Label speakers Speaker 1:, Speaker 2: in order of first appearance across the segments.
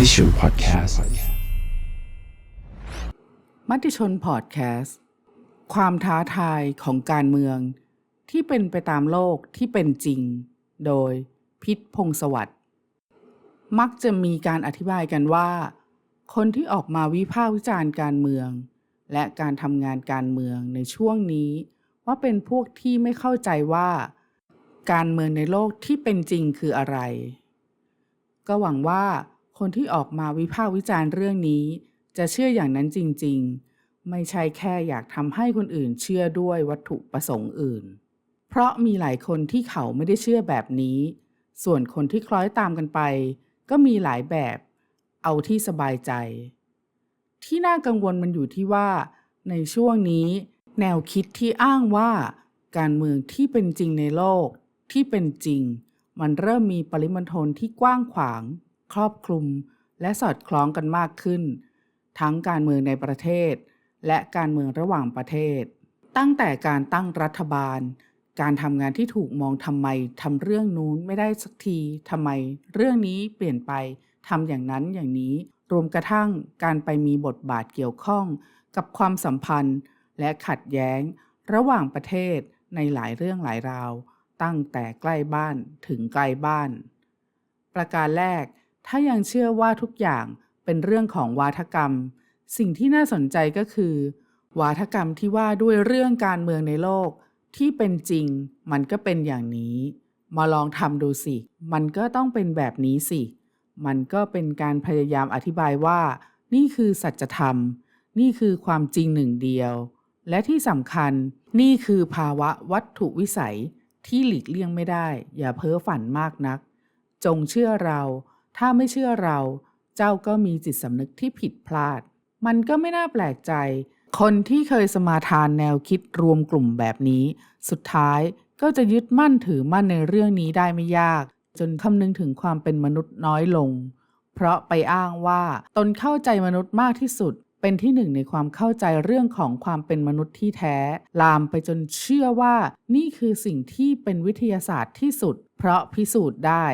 Speaker 1: มติชนพอดแคสต์
Speaker 2: มติชนพอดแคสต์ความท้าทายของการเมือง ที่เป็นไปตามโลกที่เป็นจริง โดยพิษพงศวัสด์มักจะมีการอธิบายกันว่า คนที่ออกมาวิพากษ์วิจารณ์การเมือง และการทำงานการเมืองในช่วงนี้ ว่าเป็นพวกที่ไม่เข้าใจว่า การเมืองในโลกที่เป็นจริงคืออะไร ก็หวังว่า คนที่ออกมาวิพากษ์วิจารณ์เรื่องนี้ จะเชื่ออย่างนั้นจริง ๆ ไม่ใช่แค่อยากทำให้คนอื่นเชื่อด้วยวัตถุประสงค์อื่น เพราะมีหลายคนที่เขาไม่ได้เชื่อแบบนี้ ส่วนคนที่คล้อยตามกันไป ก็มีหลายแบบ เอาที่สบายใจ ที่น่ากังวลมันอยู่ที่ว่า ในช่วงนี้ แนวคิดที่อ้างว่า การเมืองที่เป็นจริงในโลกที่เป็นจริง มันเริ่มมีปริมาณทนที่กว้างขวาง ครอบคลุม และสอดคล้องกันมากขึ้น ทั้งการเมืองในประเทศ และการเมืองระหว่างประเทศ ตั้งแต่การตั้งรัฐบาล การทำงานที่ถูกมองทำไมทำเรื่องนู้นไม่ได้สักทีทำไม เรื่องนี้เปลี่ยนไปทำอย่างนั้นอย่างนี้ รวมกระทั่งการไปมีบทบาทเกี่ยวข้อง กับความสัมพันธ์ และขัดแย้ง ระหว่างประเทศในหลายเรื่องหลายราว ตั้งแต่ใกล้บ้านถึงไกลบ้าน ประการแรก ถ้ายังเชื่อว่าทุกอย่างเป็นเรื่องของวาทกรรม สิ่งที่น่าสนใจก็คือ วาทกรรมที่ว่าด้วยเรื่องการเมืองในโลกที่เป็นจริง มันก็เป็นอย่างนี้ มาลองทำดูสิ มันก็ต้องเป็นแบบนี้สิ มันก็เป็นการพยายามอธิบายว่า นี่คือสัจธรรม นี่คือความจริงหนึ่งเดียว และที่สำคัญนี่คือภาวะวัตถุวิสัยที่หลีกเลี่ยงไม่ได้ อย่าเพ้อฝันมากนัก จงเชื่อเรา ถ้าไม่เชื่อเรา เจ้าก็มีจิตสำนึกที่ผิดพลาด มันก็ไม่น่าแปลกใจ คนที่เคยสมาทานแนวคิดรวมกลุ่มแบบนี้ สุดท้ายก็จะยึดมั่นถือมั่นในเรื่องนี้ได้ไม่ยาก จนคำนึงถึงความเป็นมนุษย์น้อยลง เพราะไปอ้างว่าตนเข้าใจมนุษย์มากที่สุด เป็นที่หนึ่งในความเข้าใจเรื่องของความเป็นมนุษย์ที่แท้ ลามไปจนเชื่อว่า นี่คือสิ่งที่เป็นวิทยาศาสตร์ที่สุด เพราะพิสูจน์ได้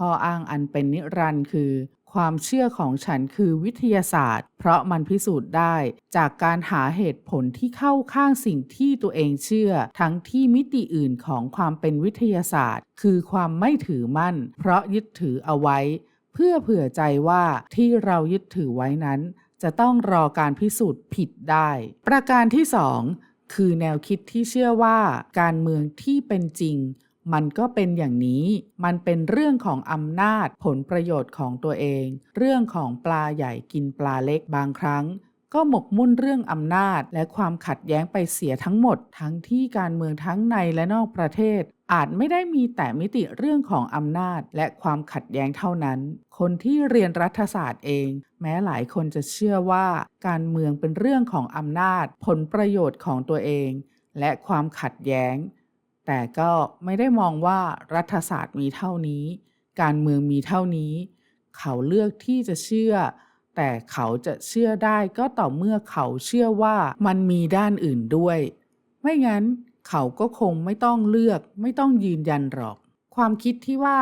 Speaker 2: ข้ออ้างอันเป็นนิรันด์คือ ความเชื่อของฉันคือวิทยาศาสตร์ เพราะมันพิสูจน์ได้ จากการหาเหตุผลที่เข้าข้างสิ่งที่ตัวเองเชื่อ ทั้งที่มิติอื่นของความเป็นวิทยาศาสตร์ คือความไม่ถือมั่น เพราะยึดถือเอาไว้ เพื่อเผื่อใจว่าที่เรายึดถือไว้นั้น จะต้องรอการพิสูจน์ผิดได้ ประการที่สองคือแนวคิดที่เชื่อว่าการเมืองที่เป็นจริง มันก็เป็นอย่างนี้ มันเป็นเรื่องของอำนาจผลประโยชน์ของตัวเอง เรื่องของปลาใหญ่กินปลาเล็กบางครั้ง ก็หมกมุ่นเรื่องอำนาจและความขัดแย้งไปเสียทั้งหมด ทั้งที่การเมืองทั้งในและนอกประเทศ อาจไม่ได้มีแต่มิติเรื่องของอำนาจ และความขัดแย้งเท่านั้น คนที่เรียนรัฐศาสตร์เอง แม้หลายคนจะเชื่อว่า การเมืองเป็นเรื่องของอำนาจ ผลประโยชน์ของตัวเอง และความขัดแย้ง แต่ก็ไม่ได้มองว่ารัฐศาสตร์มีเท่านี้ การเมืองมีเท่านี้ เขาเลือกที่จะเชื่อ แต่เขาจะเชื่อได้ก็ต่อเมื่อเขาเชื่อว่ามันมีด้านอื่นด้วย ไม่งั้นเขาก็คงไม่ต้องเลือก ไม่ต้องยืนยันหรอก ความคิดที่ว่า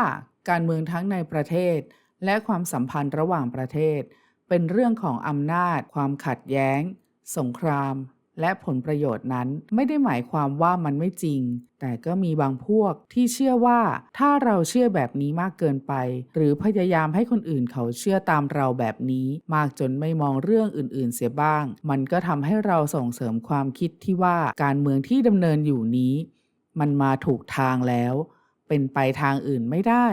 Speaker 2: การเมืองทั้งในประเทศ และความสัมพันธ์ระหว่างประเทศ เป็นเรื่องของอำนาจ ความขัดแย้ง สงคราม และผลประโยชน์นั้นไม่ได้หมายความว่ามันไม่จริง แต่ก็มีบางพวกที่เชื่อว่าถ้าเราเชื่อแบบนี้มากเกินไป หรือพยายามให้คนอื่นเขาเชื่อตามเราแบบนี้ มากจนไม่มองเรื่องอื่นๆ เสียบ้าง มันก็ทำให้เราส่งเสริมความคิดที่ว่าการเมืองที่ดำเนินอยู่นี้ มันมาถูกทางแล้ว เป็นไปทางอื่นไม่ได้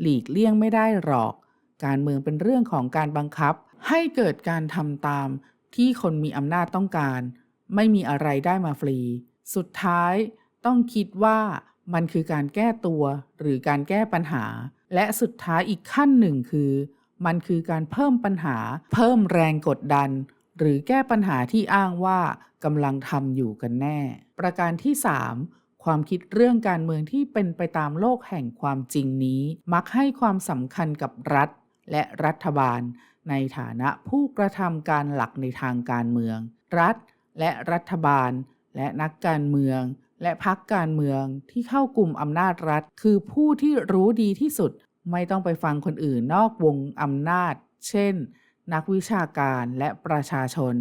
Speaker 2: หลีกเลี่ยงไม่ได้หรอก การเมืองเป็นเรื่องของการบังคับ ให้เกิดการทำตามที่คนมีอำนาจต้องการ ไม่มีอะไรได้มาฟรี สุดท้ายต้องคิดว่ามันคือการแก้ตัวหรือการแก้ปัญหา และสุดท้ายอีกขั้นหนึ่งคือ มันคือการเพิ่มปัญหา เพิ่มแรงกดดัน หรือแก้ปัญหาที่อ้างว่ากำลังทำอยู่กันแน่ ประการที่ 3ความคิดเรื่องการเมืองที่เป็นไปตามโลกแห่งความจริงนี้ มักให้ความสำคัญกับรัฐและรัฐบาล ในฐานะผู้กระทำการหลักในทางการเมือง รัฐ และรัฐบาล และนักการเมือง และพรรคการเมืองที่เข้ากลุ่มอำนาจรัฐ คือผู้ที่รู้ดีที่สุดไม่ต้องไปฟังคนอื่นนอกวงอำนาจ เช่น นักวิชาการและประชาชน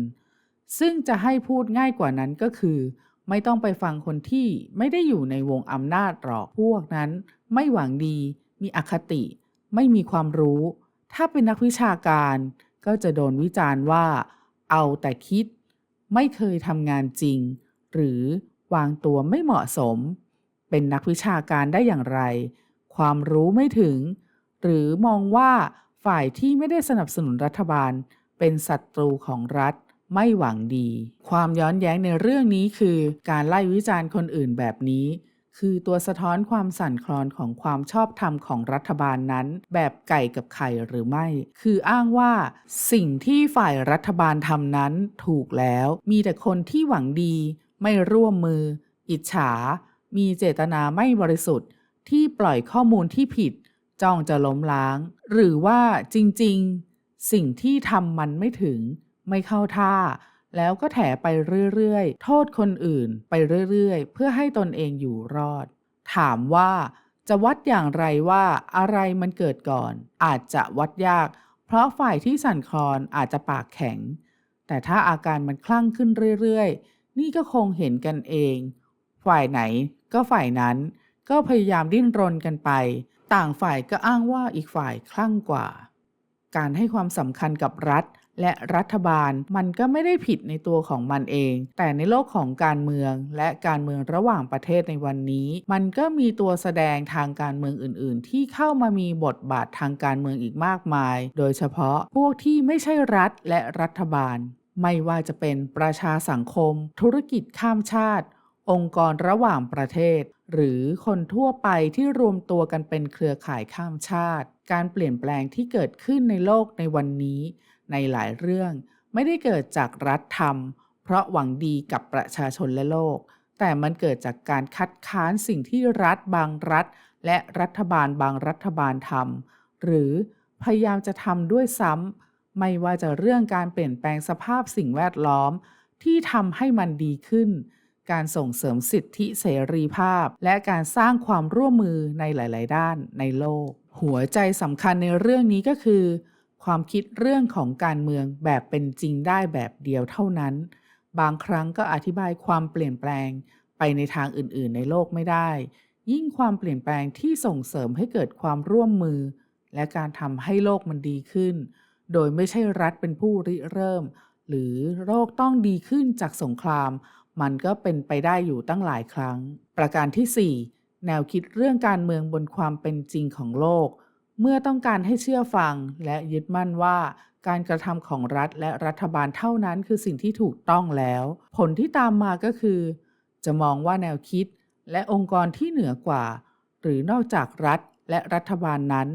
Speaker 2: ซึ่งจะให้พูดง่ายกว่านั้นก็คือ ไม่ต้องไปฟังคนที่ไม่ได้อยู่ในวงอำนาจหรอกพวกนั้น ไม่หวังดี มีอคติ ไม่มีความรู้ ถ้าเป็นนักวิชาการก็จะโดนวิจารณ์ว่า เอาแต่คิด ไม่เคยทำงานจริง หรือวางตัวไม่เหมาะสม เป็นนักวิชาการได้อย่างไร ความรู้ไม่ถึง หรือมองว่าฝ่ายที่ไม่ได้สนับสนุนรัฐบาล เป็นศัตรูของรัฐไม่หวังดี ความย้อนแย้งในเรื่องนี้คือ การไล่วิจารณ์คนอื่นแบบนี้ คือตัวสะท้อนความสั่นคลอนของความชอบธรรมของรัฐบาลนั้น แบบไก่กับไข่หรือไม่ คืออ้างว่า สิ่งที่ฝ่ายรัฐบาลทำนั้นถูกแล้ว มีแต่คนที่หวังดี ไม่ร่วมมือ อิจฉา มีเจตนาไม่บริสุทธิ์ ที่ปล่อยข้อมูลที่ผิด จ้องจะล้มล้าง หรือว่าจริง ๆ สิ่งที่ทำมันไม่ถึง ไม่เข้าท่า แล้วก็แถไปเรื่อยๆ โทษคนอื่นไปเรื่อยๆ เพื่อให้ตนเองอยู่รอด ถามว่าจะวัดอย่างไรว่าอะไรมันเกิดก่อน อาจจะวัดยาก เพราะฝ่ายที่สั่นคลอนอาจจะปากแข็ง แต่ถ้าอาการมันคลั่งขึ้นเรื่อยๆ นี่ก็คงเห็นกันเอง ฝ่ายไหนก็ฝ่ายนั้น ก็พยายามดิ้นรนกันไป ต่างฝ่ายก็อ้างว่าอีกฝ่ายคลั่งกว่า การให้ความสำคัญกับรัฐ และรัฐบาลมันก็ไม่ได้ผิดในตัวของมันเอง แต่ในโลกของการเมืองและการเมืองระหว่างประเทศในวันนี้ มันก็มีตัวแสดงทางการเมืองอื่น ๆ ที่เข้ามามีบทบาททางการเมืองอีกมากมาย โดยเฉพาะพวกที่ไม่ใช่รัฐและรัฐบาล ไม่ว่าจะเป็นประชาสังคม ธุรกิจข้ามชาติ องค์กรระหว่างประเทศ หรือคนทั่วไปที่รวมตัวกันเป็นเครือข่ายข้ามชาติ การเปลี่ยนแปลงที่เกิดขึ้นในโลกในวันนี้ ในหลายเรื่อง ไม่ได้เกิดจากรัฐทำเพราะหวังดีกับประชาชนและโลก แต่มันเกิดจากการคัดค้านสิ่งที่รัฐบางรัฐ และรัฐบาลบางรัฐบาลทำหรือพยายามจะทำด้วยซ้ำไม่ว่าจะเรื่องการเปลี่ยนแปลงสภาพสิ่งแวดล้อม ที่ทำให้มันดีขึ้น การส่งเสริมสิทธิเสรีภาพ และการสร้างความร่วมมือในหลาย ๆ ด้านในโลก หัวใจสำคัญในเรื่องนี้ก็คือ ความคิดเรื่องของการเมืองแบบเป็นจริงได้แบบเดียวเท่านั้น บางครั้งก็อธิบายความเปลี่ยนแปลงไปในทางอื่นๆ ในโลกไม่ได้ ยิ่งความเปลี่ยนแปลงที่ส่งเสริมให้เกิดความร่วมมือ และการทำให้โลกมันดีขึ้น โดยไม่ใช่รัฐเป็นผู้ริเริ่ม หรือโลกต้องดีขึ้นจากสงคราม มันก็เป็นไปได้อยู่ตั้งหลายครั้ง ประการที่ 4 แนวคิดเรื่องการเมืองบนความเป็นจริงของโลก เมื่อต้องการให้เชื่อฟังและยึดมั่นว่าการกระทำของรัฐและรัฐบาลเท่านั้นคือสิ่งที่ถูกต้องแล้ว ผลที่ตามมาก็คือ จะมองว่าแนวคิดและองค์กรที่เหนือกว่า หรือนอกจากรัฐและรัฐบาลนั้น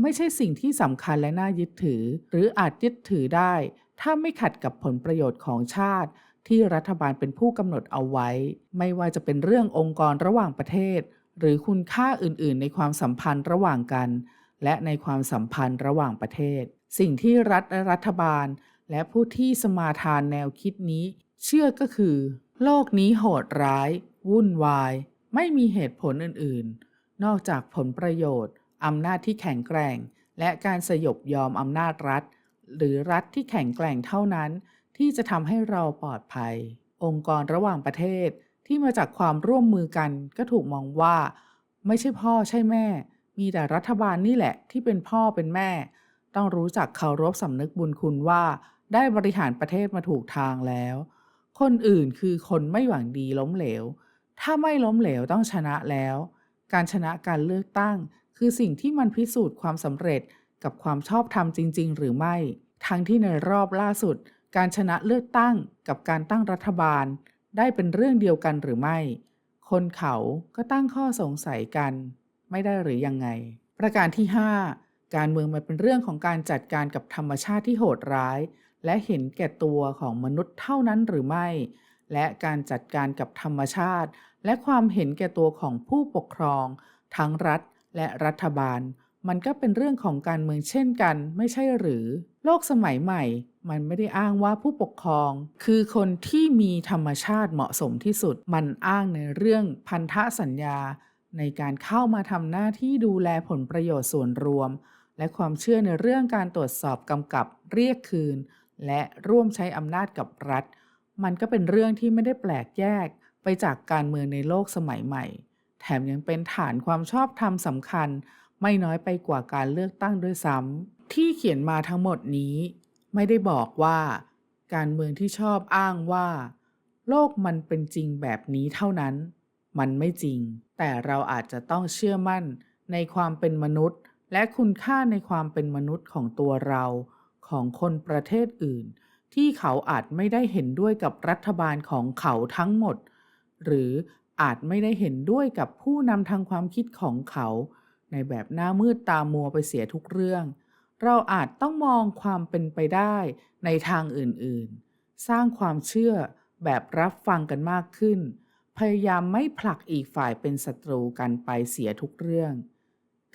Speaker 2: ไม่ใช่สิ่งที่สำคัญและน่ายึดถือ หรืออาจยึดถือได้ ถ้าไม่ขัดกับผลประโยชน์ของชาติ ที่รัฐบาลเป็นผู้กำหนดเอาไว้ ไม่ว่าจะเป็นเรื่ององค์กรระหว่างประเทศ หรือคุณค่าอื่น ๆ ในความสัมพันธ์ระหว่างกัน และในความสัมพันธ์ระหว่างประเทศ สิ่งที่รัฐและรัฐบาล และผู้ที่สมาทานแนวคิดนี้ เชื่อก็คือ โลกนี้โหดร้าย วุ่นวาย ไม่มีเหตุผลอื่นๆ นอกจากผลประโยชน์อำนาจที่แข็งแกร่ง และการสยบยอมอำนาจรัฐ หรือรัฐที่แข็งแกร่งเท่านั้น ที่จะทำให้เราปลอดภัย องค์กรระหว่างประเทศที่มาจากความร่วมมือกันก็ถูกมองว่า ไม่ใช่พ่อใช่แม่ มีแต่รัฐบาลนี่แหละที่เป็นพ่อเป็นแม่ ต้องรู้จักเคารพสำนึกบุญคุณว่า ได้บริหารประเทศมาถูกทางแล้ว คนอื่นคือคนไม่หวังดีล้มเหลว ถ้าไม่ล้มเหลวต้องชนะแล้ว การชนะการเลือกตั้ง คือสิ่งที่มันพิสูจน์ความสำเร็จกับความชอบธรรมจริง ๆ หรือไม่ ทั้งที่ในรอบล่าสุด การชนะเลือกตั้งกับการตั้งรัฐบาล ได้เป็นเรื่องเดียวกันหรือไม่ คนเขาก็ตั้งข้อสงสัยกัน ไม่ได้หรือยังไง ประการที่ 5 การเมืองมันเป็นเรื่องของการจัดการกับธรรมชาติที่โหดร้าย และเห็นแก่ตัวของมนุษย์เท่านั้นหรือไม่ และการจัดการกับธรรมชาติ และความเห็นแก่ตัวของผู้ปกครอง ทั้งรัฐและรัฐบาล มันก็เป็นเรื่องของการเมืองเช่นกัน ไม่ใช่หรือ โลกสมัยใหม่ มันไม่ได้อ้างว่าผู้ปกครอง คือคนที่มีธรรมชาติเหมาะสมที่สุด มันอ้างในเรื่องพันธสัญญา ในการเข้ามาทำหน้าที่ดูแลผลประโยชน์ส่วนรวม และความเชื่อในเรื่องการตรวจสอบกำกับเรียกคืน และร่วมใช้อำนาจกับรัฐ มันก็เป็นเรื่องที่ไม่ได้แปลกแยกไปจากการเมืองในโลกสมัยใหม่ แถมยังเป็นฐานความชอบธรรมสำคัญ ไม่น้อยไปกว่าการเลือกตั้งด้วยซ้ำที่เขียนมาทั้งหมดนี้ ไม่ได้บอกว่า การเมืองที่ชอบอ้างว่า โลกมันเป็นจริงแบบนี้เท่านั้น มันไม่จริง แต่เราอาจจะต้องเชื่อมั่นในความเป็นมนุษย์ และคุณค่าในความเป็นมนุษย์ของตัวเราของคนประเทศอื่น ที่เขาอาจไม่ได้เห็นด้วยกับรัฐบาลของเขาทั้งหมด หรืออาจไม่ได้เห็นด้วยกับผู้นำทางความคิดของเขา ในแบบหน้ามืดตามัวไปเสียทุกเรื่อง เราอาจต้องมองความเป็นไปได้ในทางอื่นๆ สร้างความเชื่อแบบรับฟังกันมากขึ้น พยายามไม่ผลักอีกฝ่ายเป็นศัตรูกันไปเสียทุกเรื่อง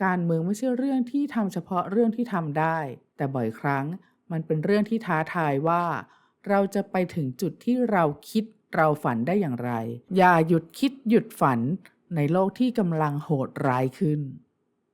Speaker 2: การเมืองไม่ใช่เรื่องที่ทำเฉพาะเรื่องที่ทำได้ แต่บ่อยครั้งมันเป็นเรื่องที่ท้าทายว่า เราจะไปถึงจุดที่เราคิดเราฝันได้อย่างไร อย่าหยุดคิดหยุดฝันในโลกที่กำลังโหดร้ายขึ้น